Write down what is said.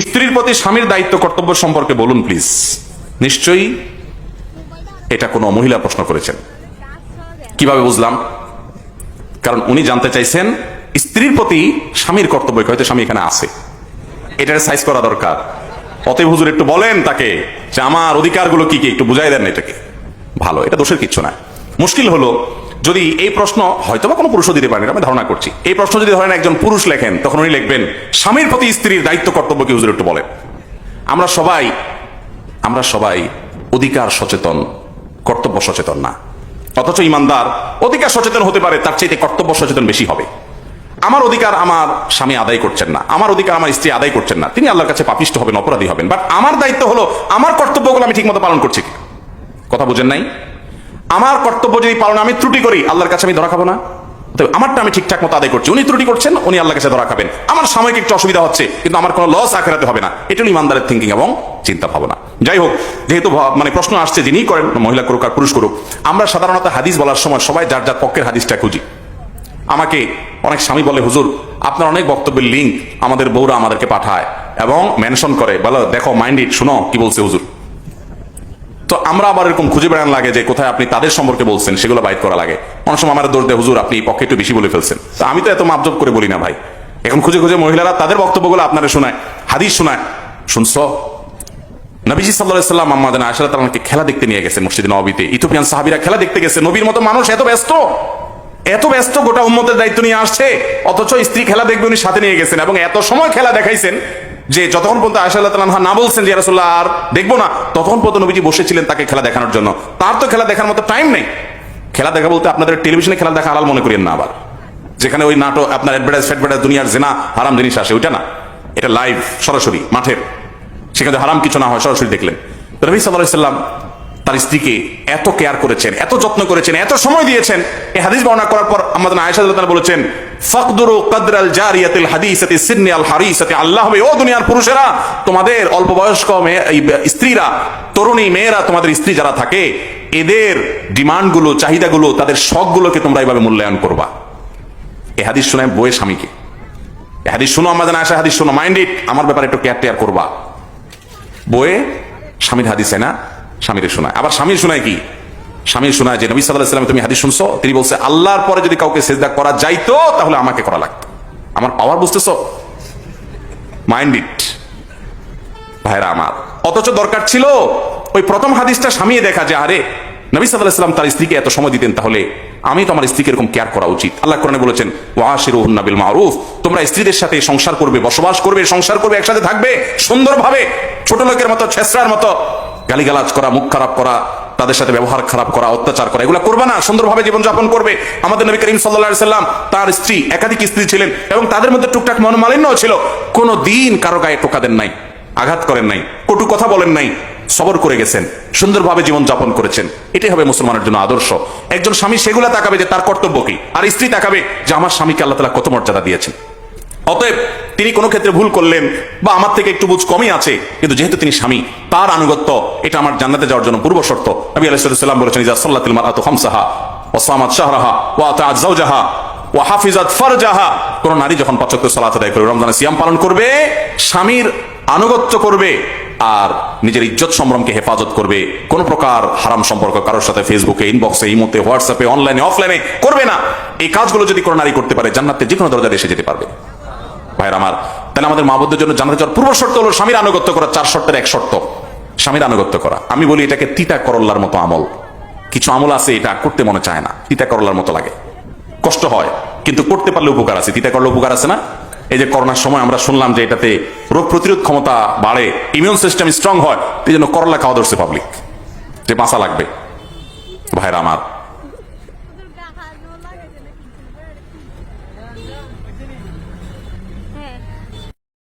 স্ত্রীর প্রতি স্বামীর দায়িত্ব কর্তব্য সম্পর্কে বলুন প্লিজ নিশ্চয়ই এটা কোনো মহিলা প্রশ্ন করেছেন। কীভাবে বুঝলাম? কারণ উনি জানতে চাইছেন, স্ত্রীর প্রতি স্বামীর কর্তব্য হয়তো স্বামী এখানে আছে। এটার সাইজ করা দরকার। অতএব হুজুর একটু বলেন তাকে যে আমার অধিকারগুলো কি কি? একটু বুঝাই দেন এটাকে। ভালো, এটা দোষের কিচ্ছু না। মুশকিল হলো যদি এই প্রশ্ন হয়তো বা কোনো পুরুষও দিতে পারেন আমি ধারণা করছি। এই প্রশ্ন যদি ধরেন একজন পুরুষ লেখেন, তখন উনি লিখবেন, স্বামীর প্রতি স্ত্রীর দায়িত্ব কর্তব্য কি? হুজুর একটু বলেন। আমরা সবাই আমরা সবাই অধিকার সচেতন, কর্তব্য সচেতন না। অথচ ইমানদার অধিকার সচেতন হতে পারে, তার চাইতে কর্তব্য সচেতন বেশি হবে। আমার অধিকার আমার স্বামী আদায় করছেন না, আমার অধিকার আমার স্ত্রী আদায় করছেন না। তিনি আল্লাহর কাছে পাপিষ্ট হবেন, অপরাধী হবেন। বাট আমার দায়িত্ব হলো, আমার কর্তব্যগুলো আমি ঠিকমতো পালন করছি কথা বুঝেন নাই? আমার কর্তব্য যদি পালন আমি ত্রুটি করি, আল্লাহর কাছে আমি ধরা খাব না। তবে আমারটা আমি ঠিকঠাক মতো আদায় করছি। উনি ত্রুটি করছেন, উনি আল্লাহর কাছে ধরা খাবেন। আমার সাময়িক একটু অসুবিধা হচ্ছে, কিন্তু আমার কোনো লস আখেরাতে হবে না। এটা ইমানদারের থিঙ্কিং এবং চিন্তা ভাবনা। যাই হোক, যেহেতু মানে প্রশ্ন আসছে, যিনি করেন, মহিলা করুক আর পুরুষ করুক, আমরা সাধারণত হাদিস বলার সময় সবাই যার যার পক্ষের হাদিসটা খুঁজি। আমাকে অনেক স্বামী বলে, হুজুর, আপনার অনেক বক্তব্যের লিঙ্ক আমাদের বউরা আমাদেরকে পাঠায় এবং মেনশন করে। বলো, দেখো মাইন্ড ইট শুনো, কি বলছে হুজুর? তো আমরা আবার এরকম খুঁজে বেড়ান লাগে যে কোথায় আপনি তাদের সম্পর্কে বলছেন, সেগুলো বাইট করা লাগে। অনেক সময় আমার দোষ হুজুর, আপনি পক্ষে একটু বেশি বলে ফেলছেন। তো আমি তো এত মাপজব করে বলি না ভাই। এখন খুঁজে খুঁজে মহিলারা তাদের বক্তব্যগুলো আপনারা শোনায়, হাদিস শোনায়। শুনছ? নবীজি সাল্লাহ সাল্লাম আমাদের আশরাত আমাকে খেলা দেখতে নিয়ে গেছে মসজিদ নবীতে ইথোপিয়ান সাহাবিরা খেলা দেখতে গেছে। নবীর মতো মানুষ এত ব্যস্ত এত ব্যস্ত গোটা উম্মতের দায়িত্ব নিয়ে আসছে, অথচ স্ত্রী খেলা দেখবে উনি সাথে নিয়ে গেছেন এবং এত সময় খেলা দেখাইছেন। যে যতক্ষণ পর্যন্ত আয়সা আল্লাহ না বলছেন যে রাসূলুল্লাহ, আর দেখব না, ততক্ষণ পর্যন্ত নবীজি বসেছিলেন তাকে খেলা দেখানোর জন্য। তার তো খেলা দেখার মতো টাইম নেই। খেলা দেখা বলতে আপনাদের টেলিভিশনে খেলা দেখা হালাল মনে করিয়েন না আবার। যেখানে ওই নাটক, আপনার অ্যাডভার্টাইজ ফ্যাডভার্টাইজ দুনিয়ার জেনা, হারাম জিনিস আসে, ওইটা না। এটা লাইভ সরাসরি, মাঠের। সেখানে হারাম কিছু না হয়, সরাসরি দেখলেন। নবী সাল্লাহ সাল্লাম তার স্ত্রীকে এত কেয়ার করেছেন, এত যত্ন করেছেন, এত সময় দিয়েছেন। এই হাদিস বর্ণনা করার পর আমাদের আয়েশা তাআলা বলেছেন, ফাকদুরু কদরাল জারিয়াতিল হাদিসাতি সিন্নি আল হারিসাতি, আল্লাহ ও দুনিয়ার পুরুষেরা, তোমাদের অল্প বয়স্ক স্ত্রীরা, তরুণী মেয়েরা, তোমাদের স্ত্রী যারা থাকে, এদের ডিমান্ডগুলো, চাহিদাগুলো, তাদের শখগুলোকে তোমরা এইভাবে মূল্যায়ন করবা। এই হাদিস শোনায় বইয়ের স্বামীকে, এই হাদিস শুনো আমাদের আয়সা হাদিস শোনো মাইন্ড আমার ব্যাপারে একটু কেয়ার টেয়ার করবা। বইয়ে স্বামীর হাদিসে না স্বামীর শোনায়। আবার স্বামীর শোনায় কি? স্বামীর শোনায় যে নবী সাল্লাহ সাল্লাম তুমি হাদিস শুনছো, তিনি বলছে, আল্লাহর পরে যদি কাউকে সেজদা করা যাইতো, তাহলে আমাকে করা লাগতো। আমার পাওয়ার বুঝতেছো? মাইন্ড ইট ভাইরা আমার, অথচ দরকার ছিল ওই প্রথম হাদিসটা স্বামী দেখা যে, আরে, নবী সাল্লাহ সাল্লাম তার স্ত্রীকে এত সময় দিতেন, তাহলে আমি তো আমার স্ত্রীকে এরকম কেয়ার করা উচিত। আল্লাহ কোরআনে বলেছেন ওয়াশিরুহুন নাবিল মারুফ। তোমরা স্ত্রীদের সাথে সংসার করবে, বসবাস করবে, সংসার করবে, একসাথে থাকবে, সুন্দরভাবে, ছোট লোকের মতো ছেসরার মতো। গালিগালাজ করা, মুখ খারাপ করা, তাদের সাথে ব্যবহার খারাপ করা, অত্যাচার করা, এগুলো করবে না, সুন্দরভাবে জীবনযাপন করবে। আমাদের নবী করিম সাল্লাহ সাল্লাম তার স্ত্রী, একাধিক স্ত্রী ছিলেন এবং তাদের মধ্যে টুকটাক মনোমালিন্যও ছিল। কোনো দিন কারও গায়ে টোকা দেন নাই, আঘাত করেন নাই, কটু কথা বলেন নাই, সবর করে গেছেন, সুন্দরভাবে জীবন যাপন করেছেন। এটাই হবে মুসলমানের জন্য আদর্শ। একজন স্বামী সেগুলা তাকাবে যে তার কর্তব্য কি? আর স্ত্রী তাকাবে যে আমার স্বামীকে আল্লাহ তালা কত মর্যাদা দিয়েছেন। অতএব তিনি কোনো ক্ষেত্রে ভুল করলেন বা আমার থেকে একটু বুঝ কমই আছে, কিন্তু যেহেতু তিনি স্বামী, তার আনুগত্য, এটা আমার জান্নাতে যাওয়ার জন্য পূর্ব শর্ত। নবী আলাইসাল্লাম বলেছেন ইজা সাল্লাতিল মারাতু শাহরাহা ওয়া যাওজাহা ওয়া হাফিজাত ফারজাহা। কোন নারী যখন পাঁচ ওয়াক্ত সালাত আদায় করবে রমজানে সিয়াম পালন করবে, স্বামীর আনুগত্য করবে, আর নিজের ইজ্জত সম্ভ্রমকে হেফাজত করবে। কোন প্রকার হারাম সম্পর্ক কারোর সাথে ফেসবুকে ইনবক্সে ইমোতে হোয়াটসঅ্যাপে অনলাইনে অফলাইনে করবে না। এই কাজগুলো যদি কোনো নারী করতে পারে, জান্নাতে যে কোনো দরজা এসে যেতে পারবে। ভাইয়ের আমার। তাহলে আমাদের মা জন্য জানাতে যাওয়ার পূর্ব শর্ত হলো স্বামীর আনুগত্য করা, চার শর্তের এক শর্ত। স্বামীর আনুগত্য করা। আমি বলি এটাকে তিতা করল্লার মতো আমল। কিছু আমল আছে এটা করতে মনে চায় না, তিতা করল্লার মতো লাগে। কষ্ট হয়, কিন্তু করতে পারলে উপকার আছে। তিতা করলে উপকার আছে না? এই যে করোনার সময় আমরা শুনলাম যে এটাতে রোগ প্রতিরোধ ক্ষমতা বাড়ে ইমিউন সিস্টেম স্ট্রং হয়, এই জন্য করলা খাওয়া ধরছে পাবলিক যে বাঁচা লাগবে। ভাইরা আমার।